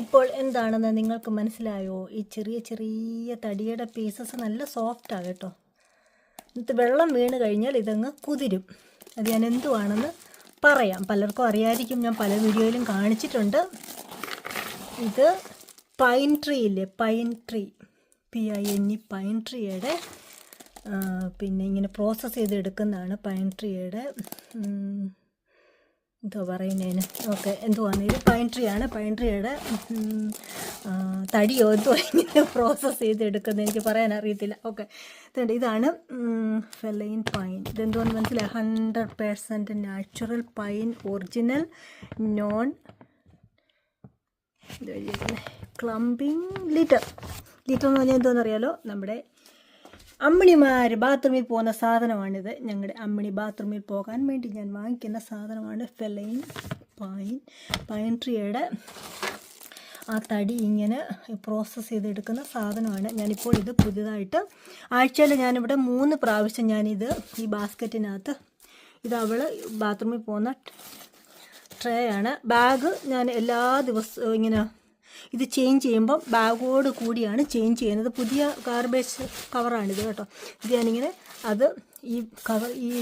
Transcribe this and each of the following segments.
ഇപ്പോൾ എന്താണെന്ന് നിങ്ങൾക്ക് മനസ്സിലായോ? ഈ ചെറിയ ചെറിയ തടിയുടെ പീസസ് നല്ല സോഫ്റ്റാണ് കേട്ടോ. എന്നിട്ട് വെള്ളം വീണ് കഴിഞ്ഞാൽ ഇതങ്ങ് കുതിരും. അത് ഞാൻ എന്തുവാണെന്ന് പറയാം. പലർക്കും അറിയാതിരിക്കും ഞാൻ പല വീഡിയോയിലും കാണിച്ചിട്ടുണ്ട്. ഇത് പൈൻ ട്രീ ഇല്ലേ? Pine tree P I N E pine ട്രീയുടെ പിന്നെ ഇങ്ങനെ പ്രോസസ്സ് ചെയ്തെടുക്കുന്നതാണ് പൈൻ ട്രീയുടെ എന്തോ പറയുന്നതിന് ഓക്കെ എന്തുവാണ്? ഇത് പൈൻ ട്രീ ആണ്. പൈൻ ട്രീയുടെ തടിയോ എന്തോ ഇങ്ങനെ പ്രോസസ്സ് ചെയ്തെടുക്കുന്നത് എനിക്ക് പറയാൻ അറിയത്തില്ല. ഓക്കെ ഇതാണ് ഫെലൈൻ പൈൻ ഇതെന്തോന്ന് മനസ്സിലായി? Hundred percent natural pine original non clumping litter litter എന്ന് പറഞ്ഞാൽ എന്തോന്നറിയാലോ നമ്മുടെ അമ്മിണിമാർ ബാത്റൂമിൽ പോകുന്ന സാധനമാണിത്. ഞങ്ങളുടെ അമ്മിണി ബാത്റൂമിൽ പോകാൻ വേണ്ടി ഞാൻ വാങ്ങിക്കുന്ന സാധനമാണ് ഫെലൈൻ പൈൻ. പൈൻ ട്രീയുടെ ആ തടി ഇങ്ങനെ പ്രോസസ്സ് ചെയ്തെടുക്കുന്ന സാധനമാണ്. ഞാനിപ്പോൾ ഇത് പുതിയതായിട്ട് ആഴ്ചയിൽ ഞാനിവിടെ മൂന്ന് പ്രാവശ്യം ഞാനിത് ഈ ബാസ്ക്കറ്റിനകത്ത് ഇത് അവൾ ബാത്റൂമിൽ പോകുന്ന ട്രേ ആണ് ബാഗ് ഞാൻ എല്ലാ ദിവസവും ഇങ്ങനെ ഇത് ചേഞ്ച് ചെയ്യുമ്പം ബാഗോട് കൂടിയാണ് ചേഞ്ച് ചെയ്യുന്നത്. പുതിയ ഗാർബേജ് കവറാണിത് കേട്ടോ. ഇത് ഞാനിങ്ങനെ അത് ഈ കവർ ഈ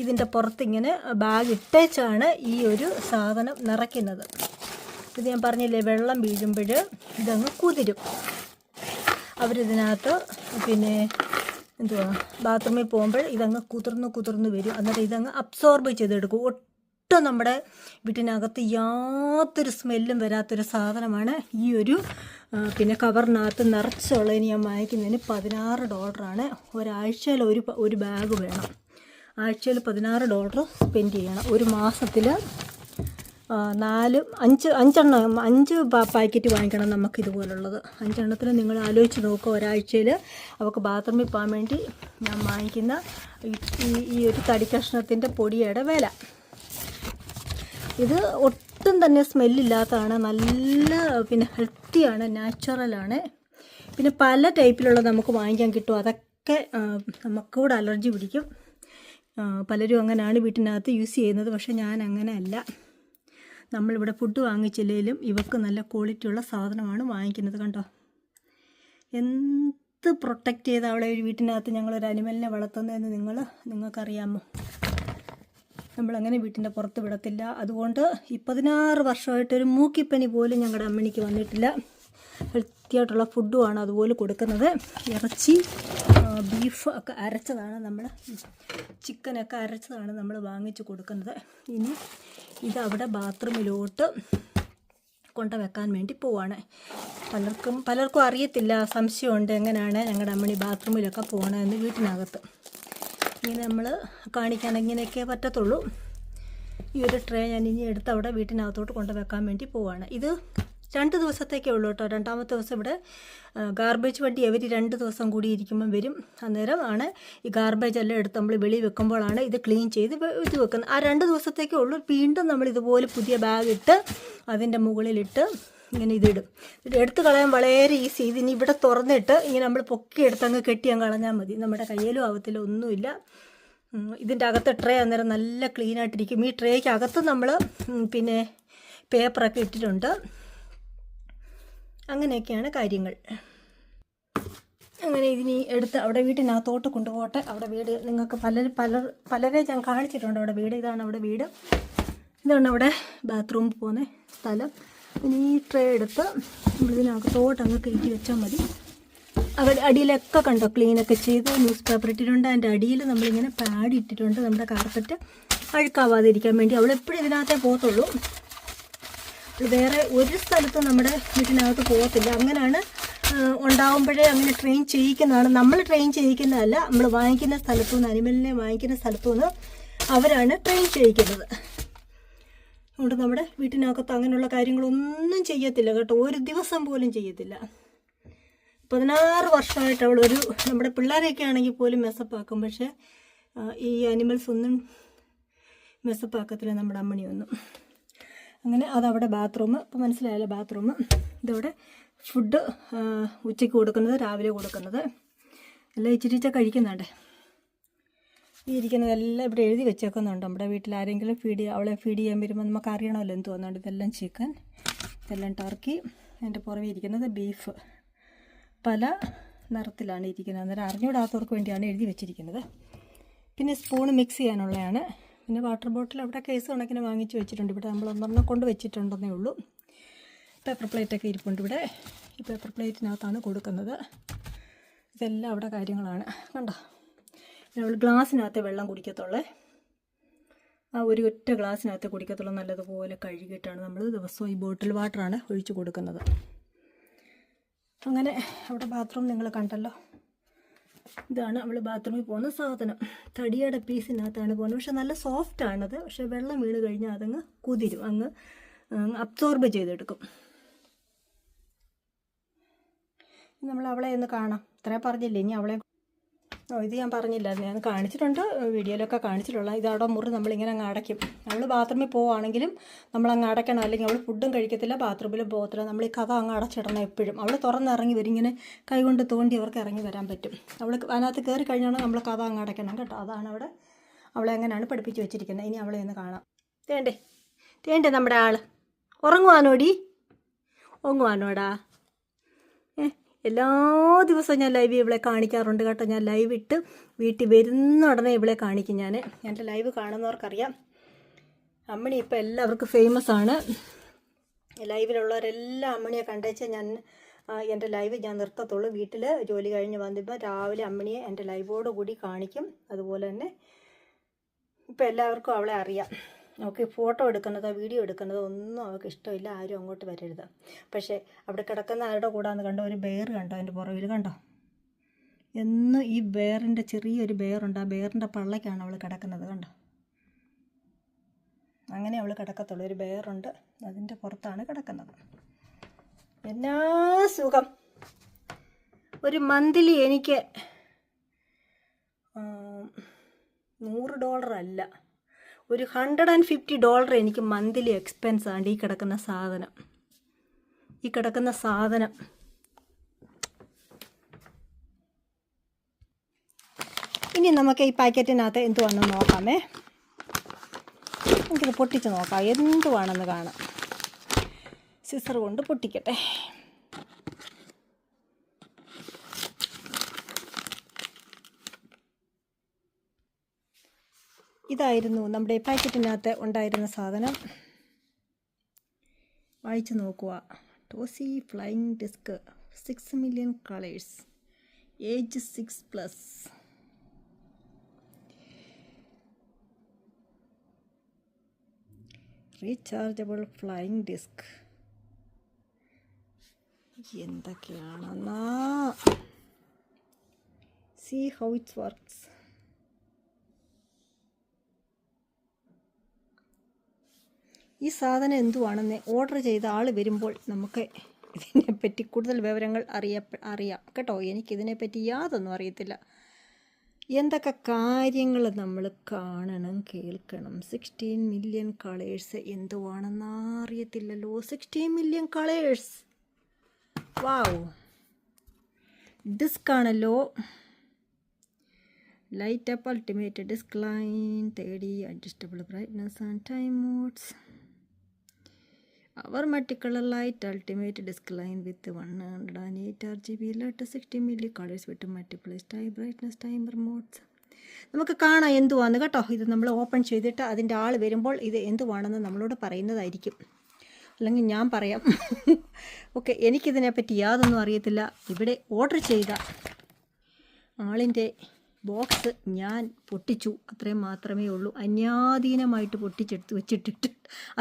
ഇതിന്റെ പുറത്തിങ്ങനെ ബാഗ് ഇട്ടേച്ചാണ് ഈ ഒരു സാധനം നിറയ്ക്കുന്നത്. ഇത് ഞാൻ പറഞ്ഞില്ലേ വെള്ളം വീഴുമ്പോൾ ഇതങ്ങ് കുതിരും. അവരിതിനകത്ത് പിന്നെ എന്തുവാ ബാത്റൂമിൽ പോകുമ്പോൾ ഇതങ്ങ് കുതിർന്ന് കുതിർന്ന് വരും. എന്നിട്ട് ഇതങ്ങ് അബ്സോർബ് ചെയ്തെടുക്കും. ഒട്ടും നമ്മുടെ വീട്ടിനകത്ത് യാതൊരു സ്മെല്ലും വരാത്തൊരു സാധനമാണ് ഈ ഒരു പിന്നെ കവറിനകത്ത് ഇനി ഞാൻ വാങ്ങിക്കുന്നതിന് പതിനാറ് ഡോളറാണ്. ഒരാഴ്ചയിൽ ഒരു ഒരു ബാഗ് വേണം. ആഴ്ചയിൽ പതിനാറ് ഡോളർ സ്പെൻഡ് ചെയ്യണം. ഒരു മാസത്തിൽ നാല് അഞ്ച് അഞ്ചെണ്ണം അഞ്ച് പാക്കറ്റ് വാങ്ങിക്കണം നമുക്ക് ഇതുപോലുള്ളത്. അഞ്ചെണ്ണത്തിന് നിങ്ങൾ ആലോചിച്ച് നോക്കുക ഒരാഴ്ചയിൽ അവൾക്ക് ബാത്റൂമിൽ പോകാൻ വേണ്ടി ഞാൻ വാങ്ങിക്കുന്ന ഈ ഈ ഒരു തടി കഷ്ണത്തിന്റെ പൊടിയുടെ വില. ഇത് ഒട്ടും തന്നെ സ്മെല്ലില്ലാത്തതാണ്. നല്ല പിന്നെ ഹെൽത്തിയാണ് നാച്ചുറലാണ്. പിന്നെ പല ടൈപ്പിലുള്ള നമുക്ക് വാങ്ങിക്കാൻ കിട്ടും. അതൊക്കെ നമുക്ക് നമുക്കൂടെ അലർജി പിടിക്കും. പലരും അങ്ങനെയാണ് വീട്ടിനകത്ത് യൂസ് ചെയ്യുന്നത്. പക്ഷേ ഞാൻ അങ്ങനെ അല്ല നമ്മളിവിടെ ഫുഡ് വാങ്ങിച്ചില്ലെങ്കിലും ഇവക്ക് നല്ല ക്വാളിറ്റിയുള്ള സാധനമാണ് വാങ്ങിക്കുന്നത് കണ്ടോ? എന്ത് പ്രൊട്ടക്റ്റ് ചെയ്ത് അവളെ ഒരു വീട്ടിനകത്ത് ഞങ്ങളൊരു അനിമലിനെ വളർത്തുന്നതെന്ന് നിങ്ങൾ നിങ്ങൾക്കറിയാമോ? നമ്മളങ്ങനെ വീട്ടിന്റെ പുറത്ത് വിടത്തില്ല. അതുകൊണ്ട് ഈ പതിനാറ് വർഷമായിട്ടൊരു മൂക്കിപ്പനി പോലും ഞങ്ങളുടെ അമ്മണിക്ക് വന്നിട്ടില്ല. ഹെൽത്തിയായിട്ടുള്ള ഫുഡും ഫുഡുമാണ് അതുപോലെ കൊടുക്കുന്നത്. ഇറച്ചി ബീഫ് ഒക്കെ അരച്ചതാണ് നമ്മൾ ചിക്കനൊക്കെ അരച്ചതാണ് നമ്മൾ വാങ്ങിച്ച് കൊടുക്കുന്നത്. ഇനി ഇതവിടെ ബാത്റൂമിലോട്ട് കൊണ്ടുവെക്കാൻ വേണ്ടി പോവാണ്. പലർക്കും പലർക്കും അറിയത്തില്ല സംശയമുണ്ട് എങ്ങനെയാണ് ഞങ്ങളുടെ അമ്മണി ബാത്റൂമിലൊക്കെ പോകണമെന്ന് വീട്ടിനകത്ത്. ഇങ്ങനെ നമ്മൾ കാണിക്കാൻ ഇങ്ങനെയൊക്കെ പറ്റത്തുള്ളൂ. ഈ ഒരു ട്രേ ഞാൻ ഇനി എടുത്ത് അവിടെ വീട്ടിനകത്തോട്ട് കൊണ്ടുവെക്കാൻ വേണ്ടി പോവാണ്. ഇത് രണ്ട് ദിവസത്തേക്കേ ഉള്ളൂ കേട്ടോ. രണ്ടാമത്തെ ദിവസം ഇവിടെ ഗാർബേജ് വണ്ടി അവർ രണ്ട് ദിവസം കൂടി ഇരിക്കുമ്പം വരും. അന്നേരം ആണ് ഈ ഗാർബേജ് എല്ലാം എടുത്ത് നമ്മൾ വെളി വെക്കുമ്പോഴാണ് ഇത് ക്ലീൻ ചെയ്ത് ഇത് വെക്കുന്നത്. ആ രണ്ട് ദിവസത്തേക്കേ ഉള്ളൂ. വീണ്ടും നമ്മൾ ഇതുപോലെ പുതിയ ബാഗ് ഇട്ട് അതിന്റെ മുകളിലിട്ട് ഇങ്ങനെ ഇതിടും ഇത് എടുത്ത് കളയാൻ വളരെ ഈസി ഇതിനി ഇവിടെ തുറന്നിട്ട് ഇങ്ങനെ നമ്മൾ പൊക്കി എടുത്ത് അങ്ങ് കെട്ടി അങ്ങ് കളഞ്ഞാൽ മതി. നമ്മുടെ കയ്യിലും ആവത്തില്ല ഒന്നുമില്ല. ഇതിന്റെ അകത്ത് ട്രേ അന്നേരം നല്ല ക്ലീൻ ആയിട്ടിരിക്കും. ഈ ട്രേക്ക് അകത്ത് നമ്മൾ പിന്നെ പേപ്പറൊക്കെ ഇട്ടിട്ടുണ്ട്. അങ്ങനെയൊക്കെയാണ് കാര്യങ്ങൾ. അങ്ങനെ ഇതിനി എടുത്ത് അവിടെ വീട്ടിനകത്തോട്ട് കൊണ്ടുപോകട്ടെ. അവിടെ വീട് നിങ്ങൾക്ക് പല പല പലരെ ഞാൻ കാണിച്ചിട്ടുണ്ട്. അവിടെ വീട് ഇതാണ് അവിടെ വീട്. ഇതാണ് അവിടെ ബാത്റൂം പോകുന്ന സ്ഥലം. ഇനി ഈ ട്രേ എടുത്ത് നമ്മളിതിനകത്തോട്ട് അങ്ങ് കയറ്റി വെച്ചാൽ മതി. അവർ അടിയിലൊക്കെ കണ്ടോ ക്ലീനൊക്കെ ചെയ്ത് ന്യൂസ് പേപ്പർ ഇട്ടിട്ടുണ്ട്. അതിന്റെ അടിയിൽ നമ്മളിങ്ങനെ പാഡ് ഇട്ടിട്ടുണ്ട്. നമ്മുടെ കാർപ്പറ്റ് അഴുക്കാവാതിരിക്കാൻ വേണ്ടി. അവൾ എപ്പോഴും ഇതിനകത്തേ പോകത്തുള്ളൂ. വേറെ ഒരു സ്ഥലത്തും നമ്മുടെ വീട്ടിനകത്ത് പോകത്തില്ല. അങ്ങനെയാണ് ഉണ്ടാവുമ്പോഴേ അങ്ങനെ ട്രെയിൻ ചെയ്യിക്കുന്നതാണ്. നമ്മൾ ട്രെയിൻ ചെയ്യിക്കുന്നതല്ല നമ്മൾ വാങ്ങിക്കുന്ന സ്ഥലത്തു നിന്ന് അനിമലിനെ വാങ്ങിക്കുന്ന സ്ഥലത്തു നിന്ന് അവരാണ് ട്രെയിൻ ചെയ്യിക്കുന്നത്. അതുകൊണ്ട് നമ്മുടെ വീട്ടിനകത്ത് അങ്ങനെയുള്ള കാര്യങ്ങളൊന്നും ചെയ്യത്തില്ല കേട്ടോ. ഒരു ദിവസം പോലും ചെയ്യത്തില്ല. പതിനാറ് വർഷമായിട്ട് അവൾ ഒരു നമ്മുടെ പിള്ളേരെയൊക്കെ ആണെങ്കിൽ പോലും മെസ്സപ്പാക്കും പക്ഷേ ഈ അനിമൽസ് ഒന്നും മെസ്സപ്പാക്കത്തില്ല നമ്മുടെ അമ്മണിയൊന്നും. അങ്ങനെ അതവിടെ ബാത്റൂം ഇപ്പം മനസ്സിലായല്ലോ ബാത്റൂം ഇതവിടെ ഫുഡ് ഉച്ചയ്ക്ക് കൊടുക്കുന്നത് രാവിലെ കൊടുക്കുന്നത്. എല്ലാം ഇച്ചിരിച്ച കഴിക്കുന്നുണ്ട്. ഇരിക്കുന്നതെല്ലാം ഇവിടെ എഴുതി വെച്ചേക്കുന്നുണ്ട്. നമ്മുടെ വീട്ടിൽ ആരെങ്കിലും ഫീഡ് അവളെ ഫീഡ് ചെയ്യാൻ വരുമ്പോൾ നമുക്ക് അറിയണമല്ലോ എന്ന് തോന്നുന്നുണ്ട് ഇതെല്ലാം ചിക്കൻ ഇതെല്ലാം ടർക്കി എന്റെ പുറമെ ഇരിക്കുന്നത് ബീഫ് പല നിറത്തിലാണ് ഇരിക്കുന്നത്. അന്നേരം അറിഞ്ഞുകൂടാത്തവർക്ക് വേണ്ടിയാണ് എഴുതി വെച്ചിരിക്കുന്നത്. പിന്നെ സ്പൂൺ മിക്സ് ചെയ്യാനുള്ളതാണ്. പിന്നെ വാട്ടർ ബോട്ടിൽ അവിടെ കേസ് കണക്കിന് വാങ്ങിച്ച് വെച്ചിട്ടുണ്ട്. ഇവിടെ നമ്മൾ ഒന്നെണ്ണം കൊണ്ട് വെച്ചിട്ടുണ്ടെന്നേ ഉള്ളൂ. പേപ്പർ പ്ലേറ്റൊക്കെ ഇരിപ്പുണ്ട് ഇവിടെ. ഈ പേപ്പർ പ്ലേറ്റിനകത്താണ് കൊടുക്കുന്നത്. ഇതെല്ലാം അവിടെ കാര്യങ്ങളാണ്. കണ്ടോ? നമ്മൾ ഗ്ലാസ്സിനകത്ത് വെള്ളം കുടിക്കത്തുള്ളേ. ആ ഒരു ഒറ്റ ഗ്ലാസ്സിനകത്ത് കുടിക്കത്തുള്ളൂ. നല്ലതുപോലെ കഴുകിയിട്ടാണ് നമ്മൾ ദിവസവും ഈ ബോട്ടിൽ വാട്ടറാണ് ഒഴിച്ചു കൊടുക്കുന്നത്. അങ്ങനെ അവിടെ ബാത്റൂം നിങ്ങൾ കണ്ടല്ലോ. ഇതാണ് അവൾ ബാത്റൂമിൽ പോകുന്ന സാധനം. തടിയുടെ പീസിനകത്താണ് പോകുന്നത്. പക്ഷെ നല്ല സോഫ്റ്റ് ആണത്. പക്ഷെ വെള്ളം വീണ് കഴിഞ്ഞാൽ അതങ്ങ് കുതിരും. അങ്ങ് അബ്സോർബ് ചെയ്തെടുക്കും. നമ്മൾ അവളെ ഒന്ന് കാണാം. ഇത്രയും പറഞ്ഞില്ലേ? ഇനി അവളെ ഇത് ഞാൻ പറഞ്ഞില്ല ഞാൻ കാണിച്ചിട്ടുണ്ട്. വീഡിയോയിലൊക്കെ കാണിച്ചിട്ടുള്ള ഇതവിടെ മുറി നമ്മളിങ്ങനെ അങ്ങ് അടയ്ക്കും. നമ്മൾ ബാത്റൂമിൽ പോവുകയാണെങ്കിലും നമ്മൾ അങ്ങ് അടയ്ക്കണം. അല്ലെങ്കിൽ അവൾ ഫുഡും കഴിക്കത്തില്ല ബാത്റൂമിലും പോകത്തില്ല. നമ്മൾ ഈ കഥ അങ്ങ് അടച്ചിടണം എപ്പോഴും. അവൾ തുറന്നിറങ്ങി വരും. ഇങ്ങനെ കൈകൊണ്ട് തോണ്ടി അവർക്ക് ഇറങ്ങി വരാൻ പറ്റും. അവൾ അതിനകത്ത് കയറി കഴിഞ്ഞാൽ നമ്മൾ കഥ അങ്ങ് അടയ്ക്കണം കേട്ടോ. അതാണ് അവിടെ അവളെ അങ്ങനെയാണ് പഠിപ്പിച്ച് വെച്ചിരിക്കുന്നത്. ഇനി അവളെ ഒന്ന് കാണാം. തേണ്ടേ. തേണ്ടേ നമ്മുടെ ആൾ ഉറങ്ങുവാനോടി ഉറങ്ങുവാനോടാ എല്ലാ ദിവസവും ഞാൻ ലൈവ് ഇവളെ കാണിക്കാറുണ്ട് കേട്ടോ. ഞാൻ ലൈവ് ഇട്ട് വീട്ടിൽ വരുന്ന ഉടനെ ഇവളെ കാണിക്കും ഞാൻ. എന്റെ ലൈവ് കാണുന്നവർക്കറിയാം. അമ്മണി ഇപ്പോൾ എല്ലാവർക്കും ഫേമസ് ആണ്. ലൈവിലുള്ളവരെല്ലാം അമ്മണിയെ കണ്ടേച്ച് ഞാൻ എന്റെ ലൈവ് ഞാൻ നിർത്തത്തുള്ളൂ. വീട്ടിൽ ജോലി കഴിഞ്ഞ് വന്നിപ്പോൾ രാവിലെ അമ്മണിയെ എന്റെ ലൈവോടുകൂടി കാണിക്കും. അതുപോലെ തന്നെ ഇപ്പം എല്ലാവർക്കും അവളെ അറിയാം. അവൾക്ക് ഫോട്ടോ എടുക്കുന്നതോ വീഡിയോ എടുക്കുന്നതോ ഒന്നും അവൾക്ക് ഇഷ്ടമില്ല. ആരും അങ്ങോട്ട് വരരുത്. പക്ഷേ അവിടെ കിടക്കുന്ന ആരുടെ കൂടാന്ന് കണ്ടോ? ഒരു ബെയർ കണ്ടോ അതിന്റെ പുറകിൽ കണ്ടോ? എന്നും ഈ ബെയറിന്റെ ചെറിയൊരു ബെയറുണ്ട് ആ ബെയറിന്റെ പള്ളയ്ക്കാണ് അവൾ കിടക്കുന്നത് കണ്ടോ? അങ്ങനെ അവൾ കിടക്കത്തുള്ളൂ. ഒരു ബെയറുണ്ട് അതിന്റെ പുറത്താണ് കിടക്കുന്നത്. എന്നാ സുഖം. ഒരു മന്തിലി എനിക്ക് നൂറ് ഡോളർ അല്ല. ഒരു ഹൺഡ്രഡ് ആൻഡ് ഫിഫ്റ്റി ഡോളർ എനിക്ക് മന്ത്ലി എക്സ്പെൻസ് ആണ് ഈ കിടക്കുന്ന സാധനം. ഈ കിടക്കുന്ന സാധനം. ഇനി നമുക്ക് ഈ പാക്കറ്റിനകത്ത് എന്തുവാണെന്ന് നോക്കാമേ. എനിക്കത് പൊട്ടിച്ച് നോക്കാം. എന്തുവാണെന്ന് കാണാം. സിസർ കൊണ്ട് പൊട്ടിക്കട്ടെ. ഇതായിരുന്നു നമ്മുടെ പാക്കറ്റിനകത്ത് ഉണ്ടായിരുന്ന സാധനം. വായിച്ചു നോക്കുക. ടോസി flying disc six million colours age six plus rechargeable flying disc എന്തൊക്കെയാണെന്നാ? See how it's works ഈ സാധനം എന്തുവാണെന്ന് ഓർഡർ ചെയ്ത ആൾ വരുമ്പോൾ നമുക്ക് ഇതിനെപ്പറ്റി കൂടുതൽ വിവരങ്ങൾ അറിയ അറിയാം. കേട്ടോ? എനിക്കിതിനെപ്പറ്റി യാതൊന്നും അറിയത്തില്ല. എന്തൊക്കെ കാര്യങ്ങൾ നമ്മൾ കാണണം കേൾക്കണം? സിക്സ്റ്റീൻ മില്യൺ കളേഴ്സ് എന്തുവാണെന്ന് അറിയത്തില്ലല്ലോ. Sixteen million colours wow disc ആണല്ലോ. Light up ultimate disc line തേടി adjustable brightness and time modes our multicolour light ultimate disc line with one hundred and eight R G B LED sixty million colours with multiple tie brightness timer modes നമുക്ക് കാണാം എന്തുവാന്ന് കേട്ടോ. ഇത് നമ്മൾ open ചെയ്തിട്ട് അതിന്റെ ആൾ വരുമ്പോൾ ഇത് എന്തുവാണെന്ന് നമ്മളോട് പറയുന്നതായിരിക്കും. അല്ലെങ്കിൽ ഞാൻ പറയാം. ഓക്കെ എനിക്കിതിനെപ്പറ്റി യാതൊന്നും അറിയത്തില്ല. ഇവിടെ ഓർഡർ ചെയ്ത ആളിന്റെ ബോക്സ് ഞാൻ പൊട്ടിച്ചു. അത്രയും മാത്രമേ ഉള്ളൂ. അന്യാധീനമായിട്ട് പൊട്ടിച്ചെടുത്ത് വെച്ചിട്ടിട്ട്.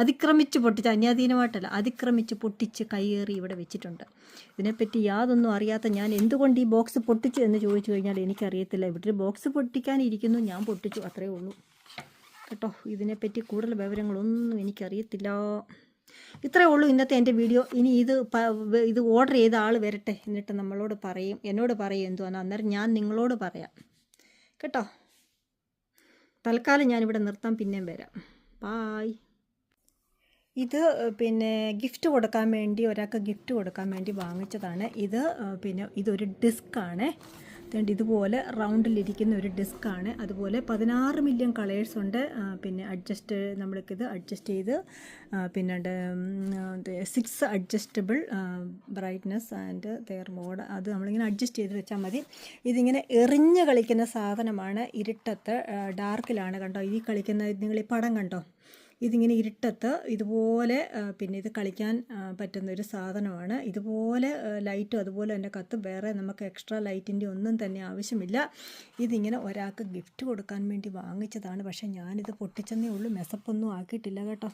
അതിക്രമിച്ച് പൊട്ടിച്ച് അന്യാധീനമായിട്ടല്ല അതിക്രമിച്ച് പൊട്ടിച്ച് കയ്യേറി ഇവിടെ വെച്ചിട്ടുണ്ട്. ഇതിനെപ്പറ്റി യാതൊന്നും അറിയാത്ത ഞാൻ എന്തുകൊണ്ട് ഈ ബോക്സ് പൊട്ടിച്ചു എന്ന് ചോദിച്ചു കഴിഞ്ഞാൽ എനിക്കറിയത്തില്ല. ഇവിടെ ബോക്സ് പൊട്ടിക്കാനിരിക്കുന്നു ഞാൻ പൊട്ടിച്ചു. അത്രയേ ഉള്ളൂ. കേട്ടോ ഇതിനെപ്പറ്റി കൂടുതൽ വിവരങ്ങളൊന്നും എനിക്കറിയത്തില്ല. ഇത്രേ ഉള്ളൂ ഇന്നത്തെ എന്റെ വീഡിയോ. ഇനി ഇത് ഇത് ഓർഡർ ചെയ്ത ആൾ വരട്ടെ എന്നിട്ട് നമ്മളോട് പറയും. എന്നോട് പറയും എന്തുവാണ് അന്നേരം ഞാൻ നിങ്ങളോട് പറയാം. കേട്ടോ. തൽക്കാലം ഞാനിവിടെ നിർത്താം പിന്നെയും വരാം. ബായ് ഇത് പിന്നെ ഗിഫ്റ്റ് കൊടുക്കാൻ വേണ്ടി ഒരാൾക്ക് ഗിഫ്റ്റ് കൊടുക്കാൻ വേണ്ടി വാങ്ങിച്ചതാണ്. ഇത് പിന്നെ ഇതൊരു ഡിസ്ക്കാണ് അതുകൊണ്ട് ഇതുപോലെ റൗണ്ടിലിരിക്കുന്ന ഒരു ഡിസ്ക്കാണ്. അതുപോലെ പതിനാറ് മില്യൺ കളേഴ്സ് ഉണ്ട്. പിന്നെ അഡ്ജസ്റ്റ് നമ്മൾക്കിത് അഡ്ജസ്റ്റ് ചെയ്ത് പിന്നെ six adjustable brightness and their mode അത് നമ്മളിങ്ങനെ അഡ്ജസ്റ്റ് ചെയ്ത് വെച്ചാൽ മതി. ഇതിങ്ങനെ എറിഞ്ഞ് കളിക്കുന്ന സാധനമാണ്. ഇരുട്ടത്ത് ഡാർക്കിലാണ് കണ്ടോ? ഈ കളിക്കുന്ന നിങ്ങൾ ഈ പടം കണ്ടോ? ഇതിങ്ങനെ ഇരുട്ടത്ത് ഇതുപോലെ പിന്നെ ഇത് കളിക്കാൻ പറ്റുന്ന ഒരു സാധനമാണ്. ഇതുപോലെ ലൈറ്റും അതുപോലെ തന്നെ കത്തും. വേറെ നമുക്ക് എക്സ്ട്രാ ലൈറ്റിന്റെ ഒന്നും തന്നെ ആവശ്യമില്ല. ഇതിങ്ങനെ ഒരാൾക്ക് ഗിഫ്റ്റ് കൊടുക്കാൻ വേണ്ടി വാങ്ങിച്ചതാണ്. പക്ഷേ ഞാനിത് പൊട്ടിച്ചെന്നേ ഉള്ളൂ. മെസപ്പൊന്നും ആക്കിയിട്ടില്ല കേട്ടോ.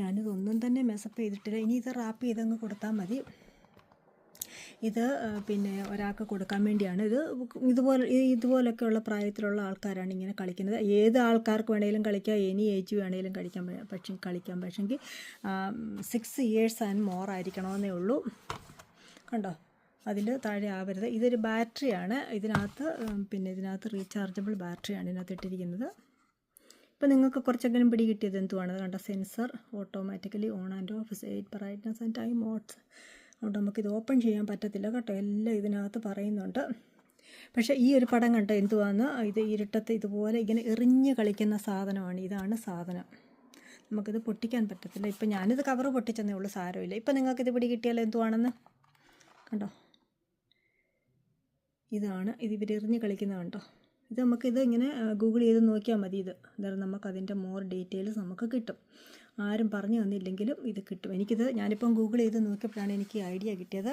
ഞാനിതൊന്നും തന്നെ മെസ്സപ്പ് ചെയ്തിട്ടില്ല. ഇനി ഇത് റാപ്പ് ചെയ്തങ്ങ് കൊടുത്താൽ മതി. ഇത് പിന്നെ ഒരാൾക്ക് കൊടുക്കാൻ വേണ്ടിയാണ്. ഇത് ഇതുപോലെ ഇതുപോലൊക്കെയുള്ള പ്രായത്തിലുള്ള ആൾക്കാരാണ് ഇങ്ങനെ കളിക്കുന്നത്. ഏത് ആൾക്കാർക്ക് വേണമെങ്കിലും കളിക്കാം എനി ഏജ് വേണമെങ്കിലും കളിക്കാൻ പക്ഷെ കളിക്കാം. പക്ഷെങ്കിൽ സിക്സ് ഇയേഴ്സ് ആൻഡ് മോർ ആയിരിക്കണമെന്നേ ഉള്ളൂ. കണ്ടോ? അതിൽ താഴെ ആവരുത്. ഇതൊരു ബാറ്ററിയാണ്. ഇതിനകത്ത് പിന്നെ ഇതിനകത്ത് റീചാർജബിൾ ബാറ്ററിയാണ് ഇതിനകത്ത് ഇട്ടിരിക്കുന്നത്. ഇപ്പോൾ നിങ്ങൾക്ക് കുറച്ചെങ്കിലും പിടി കിട്ടിയത് എന്തുവാണ്? കണ്ട? Sensor automatically on and off eight brightness and time modes അതുകൊണ്ട് നമുക്കിത് ഓപ്പൺ ചെയ്യാൻ പറ്റത്തില്ല കേട്ടോ. എല്ലാം ഇതിനകത്ത് പറയുന്നുണ്ട്. പക്ഷേ ഈ ഒരു പടം കണ്ട എന്തുവാന്ന് ഇത് ഇരുട്ടത്ത് ഇതുപോലെ ഇങ്ങനെ എറിഞ്ഞ് കളിക്കുന്ന സാധനമാണ്. ഇതാണ് സാധനം. നമുക്കിത് പൊട്ടിക്കാൻ പറ്റത്തില്ല. ഇപ്പം ഞാനിത് കവറ് പൊട്ടിച്ചെന്നേ ഉള്ളൂ സാരമില്ല. ഇപ്പം നിങ്ങൾക്കിത് പിടി കിട്ടിയാൽ എന്തുവാണെന്ന് കണ്ടോ? ഇതാണ് ഇത് ഇവർ എറിഞ്ഞ് കളിക്കുന്നത് കണ്ടോ? ഇത് നമുക്കിത് ഇങ്ങനെ ഗൂഗിൾ ചെയ്ത് നോക്കിയാൽ മതി ഇത്. അന്നേരം നമുക്കതിന്റെ മോർ ഡീറ്റെയിൽസ് നമുക്ക് കിട്ടും. ആരും പറഞ്ഞു തന്നില്ലെങ്കിലും ഇത് കിട്ടും. എനിക്കിത് ഞാനിപ്പം ഗൂഗിൾ ചെയ്ത് നോക്കിയപ്പോഴാണ് എനിക്ക് ഐഡിയ കിട്ടിയത്.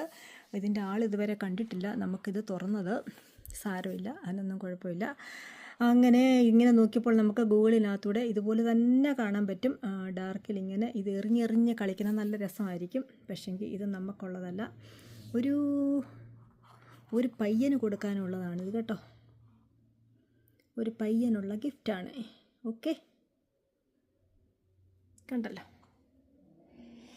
ഇതിന്റെ ആൾ ഇതുവരെ കണ്ടിട്ടില്ല. നമുക്കിത് തുറന്നത് സാരമില്ല. അതിനൊന്നും കുഴപ്പമില്ല. അങ്ങനെ ഇങ്ങനെ നോക്കിയപ്പോൾ നമുക്ക് ഗൂഗിളിനകത്തൂടെ ഇതുപോലെ തന്നെ കാണാൻ പറ്റും. ഡാർക്കിൽ ഇങ്ങനെ ഇത് എറിഞ്ഞെറിഞ്ഞ് കളിക്കുന്ന നല്ല രസമായിരിക്കും. പക്ഷേങ്കിൽ ഇത് നമുക്കുള്ളതല്ല. ഒരു ഒരു പയ്യന് കൊടുക്കാനുള്ളതാണ് ഇത് കേട്ടോ. ഒരു പയ്യനുള്ള ഗിഫ്റ്റാണ് ഓക്കെ കണ്ടല്ലോ.